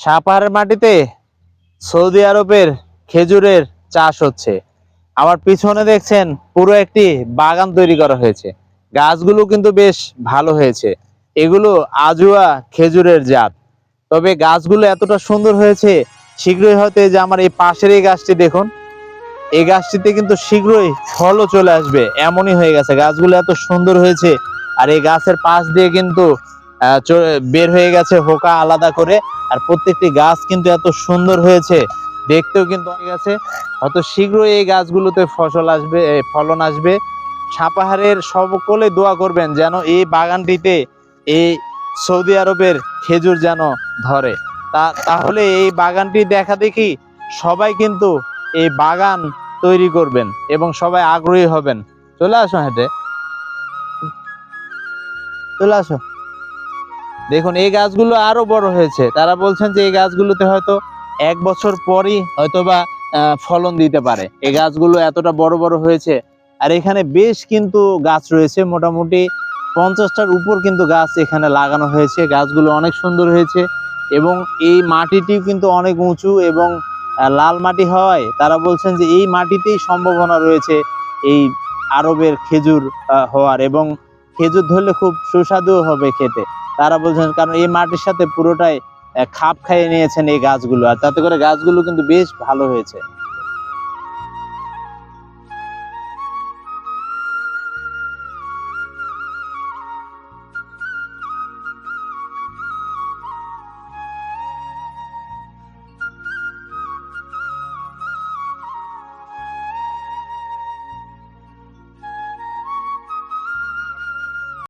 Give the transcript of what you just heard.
সাপাহারের মাটিতে সৌদি আরবের খেজুরের চাষ হচ্ছে। আমার পিছনে দেখছেন পুরো একটি বাগান তৈরি করা হয়েছে। গাছগুলো কিন্তু বেশ ভালো হয়েছে। এগুলো আজুয়া খেজুরের জাত। তবে গাছগুলো এতটা সুন্দর হয়েছে, শীঘ্রই হয়তো যে আমার এই পাশের এই গাছটি দেখুন, এই গাছটিতে কিন্তু শীঘ্রই ফলও চলে আসবে। এমনই হয়ে গেছে। গাছগুলো এত সুন্দর হয়েছে, আর এই গাছের পাশ দিয়ে কিন্তু বের হয়ে গেছে হোকা আলাদা করে। আর প্রত্যেকটি গাছ কিন্তু এত সুন্দর হয়েছে, দেখতেও কিন্তু গেছে হয়তো শীঘ্রই এই গাছগুলোতে ফসল আসবে ফলন আসবে। সাপাহারের সকলে দোয়া করবেন যেন এই বাগানটিতে এই সৌদি আরবের খেজুর যেন ধরে। তা, তাহলে এই বাগানটি দেখা দেখি সবাই কিন্তু এই বাগান তৈরি করবেন এবং সবাই আগ্রহী হবেন। চলে আসো হেঁটে। চলে আসো। দেখুন, এই গাছগুলো আরও বড় হয়েছে। তারা বলছেন যে এই গাছগুলোতে হয়তো এক বছর পরই হয়তোবা ফলন দিতে পারে। এই গাছগুলো এতটা বড় বড় হয়েছে। আর এখানে বেশ কিন্তু গাছ রয়েছে। মোটামুটি পঞ্চাশটার উপর কিন্তু গাছ এখানে লাগানো হয়েছে। গাছগুলো অনেক সুন্দর হয়েছে এবং এই মাটিটিও কিন্তু অনেক উঁচু এবং লাল মাটি হয় তারা বলছেন যে এই মাটিতেই সম্ভাবনা রয়েছে এই আরবের খেজুর হওয়ার এবং খেজুর ধরলে খুব সুস্বাদু হবে খেতে। তারা বলছেন, কারণ এই মাটির সাথে পুরোটাই খাপ খাইয়ে নিয়েছেন এই গাছগুলো। আর তাতে করে গাছগুলো কিন্তু বেশ ভালো হয়েছে।